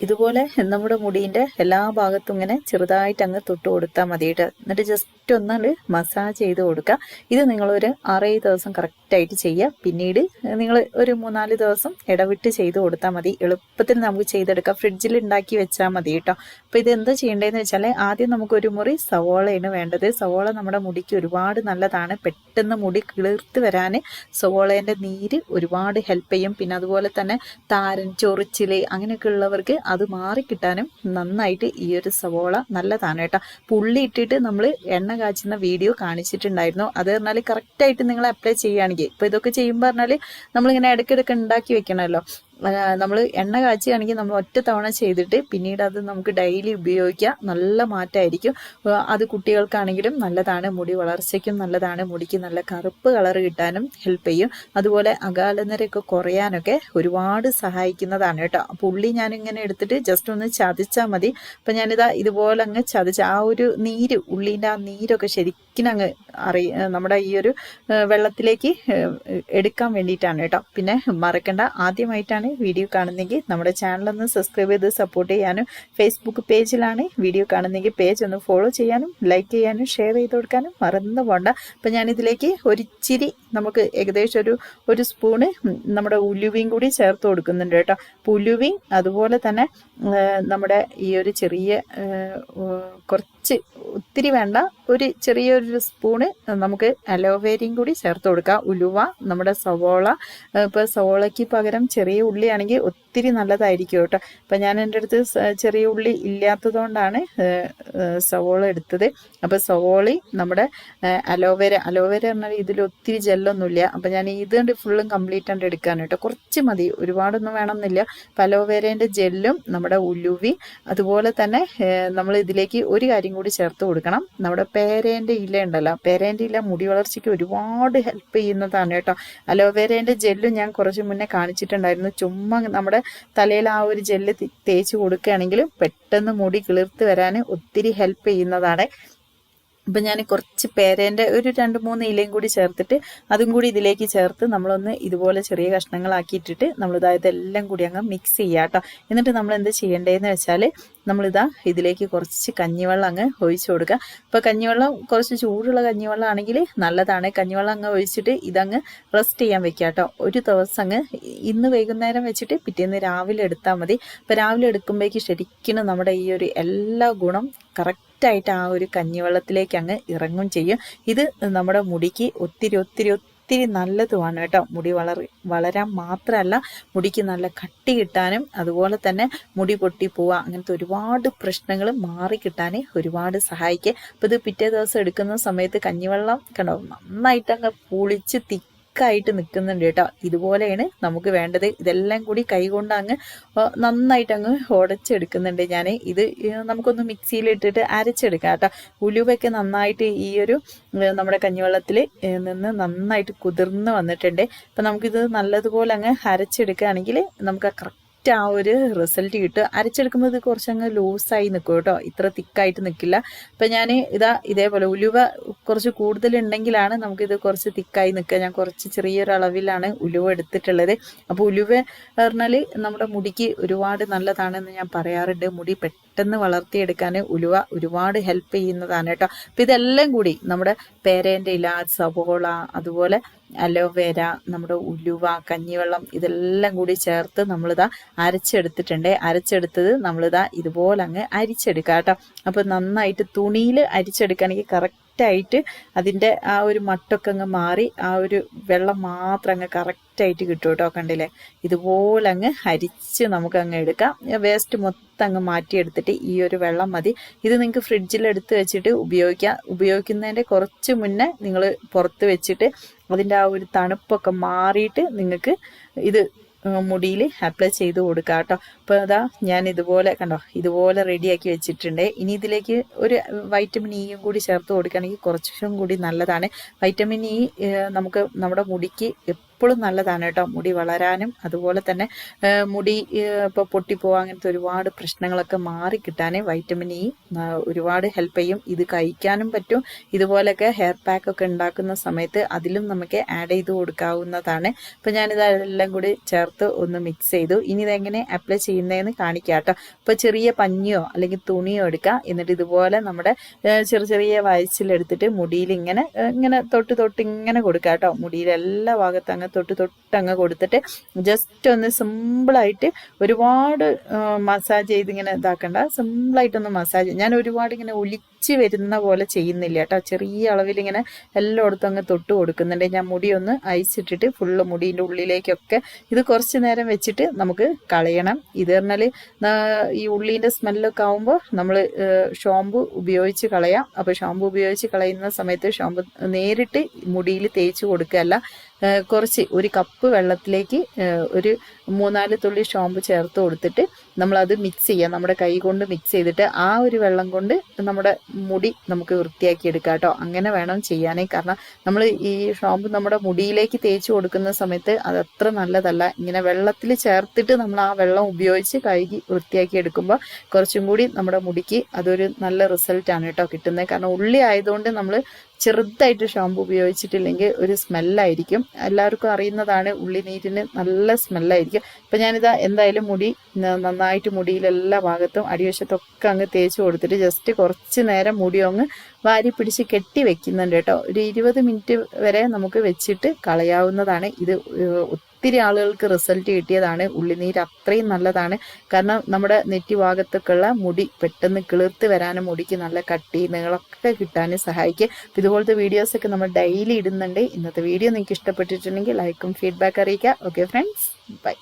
ഇതുപോലെ നമ്മുടെ മുടീന്റെ എല്ലാ ഭാഗത്തും ഇങ്ങനെ ചെറുതായിട്ട് അങ്ങ് തൊട്ട് കൊടുത്താൽ മതി കേട്ടോ എന്നിട്ട് ജസ്റ്റ് ഒന്നാണ്ട് മസാജ് ചെയ്ത് കൊടുക്കുക ഇത് നിങ്ങളൊരു ആറേഴ് ദിവസം കറക്റ്റായിട്ട് ചെയ്യുക പിന്നീട് നിങ്ങൾ ഒരു മൂന്നാൽ ദിവസം ഇടവിട്ട് ചെയ്ത് കൊടുത്താൽ മതി. എളുപ്പത്തിൽ നമുക്ക് ചെയ്തെടുക്കാം. ഫ്രിഡ്ജിൽ ഉണ്ടാക്കി വെച്ചാൽ മതി കേട്ടോ അപ്പോൾ ഇത് എന്താ ചെയ്യേണ്ടതെന്ന് വെച്ചാൽ ആദ്യം നമുക്ക് ഒരു മുറി സവോളയാണ് വേണ്ടത്. സവോള നമ്മുടെ മുടിക്ക് ഒരുപാട് നല്ലതാണ്. പെട്ടെന്ന് മുടി കിളിർത്ത് വരാൻ സവോളേന്റെ നീര് ഒരുപാട് ഹെൽപ്പ് ചെയ്യും. പിന്നെ അതുപോലെ തന്നെ താരൻ ചൊറിച്ചിൽ അങ്ങനെയൊക്കെ ഉള്ളവർക്ക് അത് മാറിക്കിട്ടാനും നന്നായിട്ട് ഈ ഒരു സവോള നല്ലതാണ് കേട്ടോ. പുള്ളി ഇട്ടിട്ട് നമ്മൾ എണ്ണ കാച്ചുന്ന വീഡിയോ കാണിച്ചിട്ടുണ്ടായിരുന്നു. അത് പറഞ്ഞാൽ കറക്റ്റായിട്ട് നിങ്ങൾ അപ്ലൈ ചെയ്യുകയാണെങ്കിൽ. ഇപ്പോൾ ഇതൊക്കെ ചെയ്യുമ്പോൾ പറഞ്ഞാൽ നമ്മളിങ്ങനെ ഇടയ്ക്കിടയ്ക്ക് ഉണ്ടാക്കി വെക്കണമല്ലോ. നമ്മൾ എണ്ണ കാച്ചുകയാണെങ്കിൽ നമ്മൾ ഒറ്റ തവണ ചെയ്തിട്ട് പിന്നീട് അത് നമുക്ക് ഡെയിലി ഉപയോഗിക്കുക നല്ല മാറ്റമായിരിക്കും അത് കുട്ടികൾക്കാണെങ്കിലും നല്ലതാണ്. മുടി വളർച്ചയ്ക്കും നല്ലതാണ്. മുടിക്ക് നല്ല കറുപ്പ് കളർ കിട്ടാനും ഹെൽപ്പ് ചെയ്യും. അതുപോലെ അകാലനരയൊക്കെ കുറയാനൊക്കെ ഒരുപാട് സഹായിക്കുന്നതാണ് കേട്ടോ. അപ്പോൾ ഉള്ളി ഞാനിങ്ങനെ എടുത്തിട്ട് ജസ്റ്റ് ഒന്ന് ചതച്ചാൽ മതി. അപ്പം ഞാനിതാ ഇതുപോലെ അങ്ങ് ചതച്ച് ആ ഒരു നീര് ഉള്ളീന്റെ ആ നീരൊക്കെ ശരിക്കും അങ്ങ് അറിയ നമ്മുടെ ഈ ഒരു വെള്ളത്തിലേക്ക് എടുക്കാൻ വേണ്ടിയിട്ടാണ് കേട്ടോ. പിന്നെ മറക്കണ്ട ആദ്യമായിട്ടാണ് വീഡിയോ കാണുന്നെങ്കിൽ നമ്മുടെ ചാനലൊന്ന് സബ്സ്ക്രൈബ് ചെയ്ത് സപ്പോർട്ട് ചെയ്യാനും ഫേസ്ബുക്ക് പേജിലാണ് വീഡിയോ കാണുന്നെങ്കിൽ പേജ് ഒന്ന് ഫോളോ ചെയ്യാനും ലൈക്ക് ചെയ്യാനും ഷെയർ ചെയ്ത് കൊടുക്കാനും മറന്നു പോകണ്ട അപ്പം ഞാനിതിലേക്ക് ഒരിച്ചിരി നമുക്ക് ഏകദേശം ഒരു ഒരു സ്പൂണ് നമ്മുടെ ഉലുവയും കൂടി ചേർത്ത് കൊടുക്കുന്നുണ്ട് കേട്ടോ. അപ്പോൾ ഉലുവയും അതുപോലെ തന്നെ നമ്മുടെ ഈ ഒരു ചെറിയ കുറച്ച് ഒത്തിരി വേണ്ട. ഒരു ചെറിയൊരു സ്പൂണ് നമുക്ക് അലോവേരയും കൂടി ചേർത്ത് കൊടുക്കാം. ഉലുവ നമ്മുടെ സവോള ഇപ്പോൾ സവോളയ്ക്ക് പകരം ചെറിയ ഉള്ളിയാണെങ്കിൽ ഒത്തിരി നല്ലതായിരിക്കും കേട്ടോ. അപ്പം ഞാൻ എന്റെ അടുത്ത് ചെറിയ ഉള്ളി ഇല്ലാത്തതുകൊണ്ടാണ് സവോള എടുത്തത്. അപ്പോൾ സവോളി നമ്മുടെ അലോവേര അലോവേര പറഞ്ഞാൽ ഇതിൽ ഒത്തിരി ജെല്ലൊന്നുമില്ല. അപ്പം ഞാൻ ഇത് കണ്ട് ഫുള്ളും കംപ്ലീറ്റ് ആയിട്ട് എടുക്കാൻ കേട്ടോ. കുറച്ച് മതി. ഒരുപാടൊന്നും വേണമെന്നില്ല. അപ്പം അലോവേരേന്റെ ജെല്ലും നമ്മുടെ ഉലുവി അതുപോലെ തന്നെ നമ്മൾ ഇതിലേക്ക് ഒരു കാര്യം കൂടി ചേർത്ത് കൊടുക്കണം. നമ്മുടെ പേരേന്റെ ഇല ഉണ്ടല്ലോ പേരേന്റെ ഇല മുടി വളർച്ചയ്ക്ക് ഒരുപാട് ഹെൽപ്പ് ചെയ്യുന്നതാണ് കേട്ടോ. അലോവേരേന്റെ ജെല്ലും ഞാൻ കുറച്ച് മുന്നേ കാണിച്ചിട്ടുണ്ടായിരുന്നു. ചുമ്മാ നമ്മുടെ തലയിൽ ആ ഒരു ജെല്ല് തേച്ച് കൊടുക്കുകയാണെങ്കിൽ പെട്ടെന്ന് മുടി കിളിർത്ത് വരാൻ ഒത്തിരി ഹെൽപ്പ് ചെയ്യുന്നതാണ്. അപ്പം ഞാൻ കുറച്ച് പേരേന്റെ ഒരു രണ്ട് മൂന്ന് ഇലയും കൂടി ചേർത്തിട്ട് അതും കൂടി ഇതിലേക്ക് ചേർത്ത് നമ്മളൊന്ന് ഇതുപോലെ ചെറിയ കഷ്ണങ്ങളാക്കിയിട്ടിട്ട് നമ്മളിതാ ഇതെല്ലാം കൂടി അങ്ങ് മിക്സ് ചെയ്യുക കേട്ടോ എന്നിട്ട് നമ്മൾ എന്ത് ചെയ്യേണ്ടതെന്ന് വെച്ചാൽ നമ്മളിതാ ഇതിലേക്ക് കുറച്ച് കഞ്ഞിവെള്ളം അങ്ങ് ഒഴിച്ചു കൊടുക്കുക ഇപ്പോൾ കഞ്ഞിവെള്ളം കുറച്ച് ചൂടുള്ള കഞ്ഞിവെള്ളം ആണെങ്കിൽ നല്ലതാണ്. കഞ്ഞിവെള്ളം അങ്ങ് ഒഴിച്ചിട്ട് ഇതങ്ങ് റെസ്റ്റ് ചെയ്യാൻ വെക്കുക കേട്ടോ ഒരു ദിവസം അങ്ങ് ഇന്ന് വൈകുന്നേരം വെച്ചിട്ട് പിറ്റേന്ന് രാവിലെ എടുത്താൽ മതി. അപ്പോൾ രാവിലെ എടുക്കുമ്പോഴേക്ക് ശരിക്കും നമ്മുടെ ഈ ഒരു എല്ലാ ഗുണം കറക്റ്റ് കറക്റ്റായിട്ട് ആ ഒരു കഞ്ഞിവെള്ളത്തിലേക്ക് അങ്ങ് ഇറങ്ങും ചെയ്യും. ഇത് നമ്മുടെ മുടിക്ക് ഒത്തിരി ഒത്തിരി ഒത്തിരി നല്ലതുമാണ് കേട്ടോ. മുടി വളർ വളരാൻ മാത്രമല്ല മുടിക്ക് നല്ല കട്ടി കിട്ടാനും അതുപോലെ തന്നെ മുടി പൊട്ടി പോവുക അങ്ങനത്തെ ഒരുപാട് പ്രശ്നങ്ങൾ മാറി കിട്ടാൻ ഒരുപാട് സഹായിക്കുക അപ്പോൾ ഇത് പിറ്റേ ദിവസം എടുക്കുന്ന സമയത്ത് കഞ്ഞിവെള്ളം കണ്ടോ നന്നായിട്ട് അങ്ങ് പുളിച്ച് തി തിക്കായിട്ട് നിൽക്കുന്നുണ്ട് കേട്ടോ. ഇതുപോലെയാണ് നമുക്ക് വേണ്ടത്. ഇതെല്ലാം കൂടി കൈകൊണ്ട് അങ്ങ് നന്നായിട്ട് അങ്ങ് ഉടച്ചെടുക്കുന്നുണ്ട് ഞാൻ ഇത് നമുക്കൊന്ന് മിക്സിയിൽ ഇട്ടിട്ട് അരച്ചെടുക്കാം കേട്ടോ. ഉലുവൊക്കെ നന്നായിട്ട് ഈ ഒരു നമ്മുടെ കഞ്ഞിവെള്ളത്തിൽ നിന്ന് നന്നായിട്ട് കുതിർന്ന് വന്നിട്ടുണ്ട്. അപ്പം നമുക്കിത് നല്ലതുപോലെ അങ്ങ് അരച്ചെടുക്കുകയാണെങ്കിൽ നമുക്ക് കറക്റ്റ് ആ ഒരു റിസൾട്ട് കിട്ടും. അരച്ചെടുക്കുമ്പോൾ ഇത് കുറച്ചങ്ങ് ലൂസായി നിൽക്കും കേട്ടോ. ഇത്ര തിക്കായിട്ട് നിൽക്കില്ല അപ്പം ഞാൻ ഇതാ ഇതേപോലെ ഉലുവ കുറച്ച് കൂടുതലുണ്ടെങ്കിലാണ് നമുക്കിത് കുറച്ച് തിക്കായി നിൽക്കുക. ഞാൻ കുറച്ച് ചെറിയൊരു അളവിലാണ് ഉലുവ എടുത്തിട്ടുള്ളത്. അപ്പോൾ ഉലുവ പറഞ്ഞാൽ നമ്മുടെ മുടിക്ക് ഒരുപാട് നല്ലതാണെന്ന് ഞാൻ പറയാറുണ്ട്. മുടി പെട്ടെന്ന് വളർത്തിയെടുക്കാൻ ഉലുവ ഒരുപാട് ഹെൽപ്പ് ചെയ്യുന്നതാണ് കേട്ടോ. അപ്പം ഇതെല്ലാം കൂടി നമ്മുടെ പേരേന്റെ ഇല സവോള അതുപോലെ അലോവേര നമ്മുടെ ഉലുവ കഞ്ഞിവെള്ളം ഇതെല്ലാം കൂടി ചേർത്ത് നമ്മളിതാ അരച്ചെടുത്തിട്ടുണ്ട്. അരച്ചെടുത്തത് നമ്മളിതാ ഇതുപോലെ അങ്ങ് അരിച്ചെടുക്കാം കേട്ടോ. അപ്പോൾ നന്നായിട്ട് തുണിയിൽ അരിച്ചെടുക്കുകയാണെങ്കിൽ കറക്റ്റായിട്ട് അതിന്റെ ആ ഒരു മട്ടൊക്കെ അങ്ങ് മാറി ആ ഒരു വെള്ളം മാത്രം അങ്ങ് കറക്റ്റായിട്ട് കിട്ടും കേട്ടോ കണ്ടില്ലേ? ഇതുപോലെ അങ്ങ് ഹരിച്ച് നമുക്ക് അങ്ങ് എടുക്കാം വേസ്റ്റ് മൊത്തം അങ്ങ് മാറ്റിയെടുത്തിട്ട് ഈ ഒരു വെള്ളം മതി. ഇത് നിങ്ങൾക്ക് ഫ്രിഡ്ജിൽ എടുത്ത് വെച്ചിട്ട് ഉപയോഗിക്കാം. ഉപയോഗിക്കുന്നതിന്റെ കുറച്ച് മുന്നേ നിങ്ങൾ പുറത്ത് വെച്ചിട്ട് അതിന്റെ ആ ഒരു തണുപ്പൊക്കെ മാറിയിട്ട് നിങ്ങൾക്ക് ഇത് മുടിയിൽ അപ്ലൈ ചെയ്ത് കൊടുക്കുക കേട്ടോ. അപ്പോൾ അതാ ഞാൻ ഇതുപോലെ കണ്ടോ ഇതുപോലെ റെഡിയാക്കി വെച്ചിട്ടുണ്ട്. ഇനി ഇതിലേക്ക് ഒരു വൈറ്റമിൻ ഇയും കൂടി ചേർത്ത് കൊടുക്കുകയാണെങ്കിൽ കുറച്ചും കൂടി നല്ലതാണ്. വൈറ്റമിൻ ഇ നമുക്ക് നമ്മുടെ മുടിക്ക് എപ്പോഴും നല്ലതാണ് കേട്ടോ. മുടി വളരാനും അതുപോലെ തന്നെ മുടി ഇപ്പോൾ പൊട്ടിപ്പോവാ അങ്ങനത്തെ ഒരുപാട് പ്രശ്നങ്ങളൊക്കെ മാറി കിട്ടാൻ വൈറ്റമിൻ ഇ ഒരുപാട് ഹെൽപ്പ് ചെയ്യും. ഇത് കഴിക്കാനും പറ്റും. ഇതുപോലൊക്കെ ഹെയർ പാക്ക് ഒക്കെ ഉണ്ടാക്കുന്ന സമയത്ത് അതിലും നമുക്ക് ആഡ് ചെയ്ത് കൊടുക്കാവുന്നതാണ്. അപ്പം ഞാനിത് എല്ലാം കൂടി ചേർത്ത് ഒന്ന് മിക്സ് ചെയ്തു. ഇനി ഇതെങ്ങനെ അപ്ലൈ ചെയ്യുന്നതെന്ന് കാണിക്കാം കേട്ടോ ഇപ്പോൾ ചെറിയ പഞ്ഞിയോ അല്ലെങ്കിൽ തുണിയോ എടുക്കുക എന്നിട്ട് ഇതുപോലെ നമ്മുടെ ചെറിയ ചെറിയ വയസ്സിലെടുത്തിട്ട് മുടിയിൽ ഇങ്ങനെ ഇങ്ങനെ തൊട്ട് തൊട്ട് ഇങ്ങനെ കൊടുക്കുക കേട്ടോ. മുടിയിൽ എല്ലാ ഭാഗത്തും അങ്ങ് തൊട്ട് തൊട്ട് അങ്ങ് കൊടുത്തിട്ട് ജസ്റ്റ് ഒന്ന് സിമ്പിളായിട്ട് ഒരുപാട് മസാജ് ചെയ്ത് ഇങ്ങനെ ഇതാക്കണ്ട. സിമ്പിളായിട്ടൊന്ന് മസാജ് ഞാൻ ഒരുപാട് ഇങ്ങനെ ഒലിച്ച് വരുന്ന പോലെ ചെയ്യുന്നില്ല കേട്ടോ. ചെറിയ അളവിൽ ഇങ്ങനെ എല്ലായിടത്തും അങ്ങ് തൊട്ട് കൊടുക്കുന്നുണ്ട്. ഞാൻ മുടി ഒന്ന് അയച്ചിട്ടിട്ട് ഫുള്ള് മുടീന്റെ ഉള്ളിലേക്കൊക്കെ ഇത് കുറച്ച് നേരം വെച്ചിട്ട് നമുക്ക് കളയണം. ഇത് പറഞ്ഞാൽ ഈ ഉള്ളീന്റെ സ്മെല്ലൊക്കെ ആകുമ്പോൾ നമ്മൾ ഷാമ്പു ഉപയോഗിച്ച് കളയാം. അപ്പോൾ ഷാമ്പു ഉപയോഗിച്ച് കളയുന്ന സമയത്ത് ഷാമ്പു നേരിട്ട് മുടിയിൽ തേച്ച് കൊടുക്കുകയല്ല. കുറച്ച് ഒരു കപ്പ് വെള്ളത്തിലേക്ക് ഒരു മൂന്നാൽ തുള്ളി ഷോമ്പ് ചേർത്ത് കൊടുത്തിട്ട് നമ്മളത് മിക്സ് ചെയ്യുക നമ്മുടെ കൈ കൊണ്ട് മിക്സ് ചെയ്തിട്ട് ആ ഒരു വെള്ളം കൊണ്ട് നമ്മുടെ മുടി നമുക്ക് വൃത്തിയാക്കി എടുക്കാം കേട്ടോ. അങ്ങനെ വേണം ചെയ്യാനേ. കാരണം നമ്മൾ ഈ ഷോമ്പ് നമ്മുടെ മുടിയിലേക്ക് തേച്ച് കൊടുക്കുന്ന സമയത്ത് അത് അത്ര നല്ലതല്ല. ഇങ്ങനെ വെള്ളത്തിൽ ചേർത്തിട്ട് നമ്മൾ ആ വെള്ളം ഉപയോഗിച്ച് കഴുകി വൃത്തിയാക്കി എടുക്കുമ്പോൾ കുറച്ചും കൂടി നമ്മുടെ മുടിക്ക് അതൊരു നല്ല റിസൾട്ടാണ് കേട്ടോ കിട്ടുന്നത്. കാരണം ഉള്ളി ആയതുകൊണ്ട് നമ്മൾ ചെറുതായിട്ട് ഷാമ്പു ഉപയോഗിച്ചിട്ടില്ലെങ്കിൽ ഒരു സ്മെല്ലായിരിക്കും എല്ലാവർക്കും അറിയുന്നതാണ് ഉള്ളിനീരിന് നല്ല സ്മെല്ലായിരിക്കും ഇപ്പം ഞാനിതാ എന്തായാലും മുടി നന്നായിട്ട് മുടിയിലെല്ലാ ഭാഗത്തും അടിവശത്തൊക്കെ അങ്ങ് തേച്ച് കൊടുത്തിട്ട് ജസ്റ്റ് കുറച്ച് നേരം മുടി അങ്ങ് വാരി പിടിച്ച് കെട്ടി വെക്കുന്നുണ്ട് കേട്ടോ. ഒരു ഇരുപത് മിനിറ്റ് വരെ നമുക്ക് വെച്ചിട്ട് കളയാവുന്നതാണ് ഇത് ഒത്തിരി ആളുകൾക്ക് റിസൾട്ട് കിട്ടിയതാണ്. ഉള്ളിനീര് അത്രയും നല്ലതാണ്. കാരണം നമ്മുടെ നെറ്റി ഭാഗത്തൊക്കെയുള്ള മുടി പെട്ടെന്ന് കിളിർത്ത് വരാനും മുടിക്ക് നല്ല കട്ടി നീളമൊക്കെ കിട്ടാനും സഹായിക്കും. ഇതുപോലത്തെ വീഡിയോസൊക്കെ നമ്മൾ ഡെയിലി ഇടുന്നുണ്ട്. ഇന്നത്തെ വീഡിയോ നിങ്ങൾക്ക് ഇഷ്ടപ്പെട്ടിട്ടുണ്ടെങ്കിൽ ലൈക്കും ഫീഡ്ബാക്ക് അറിയിക്കുക. Okay friends bye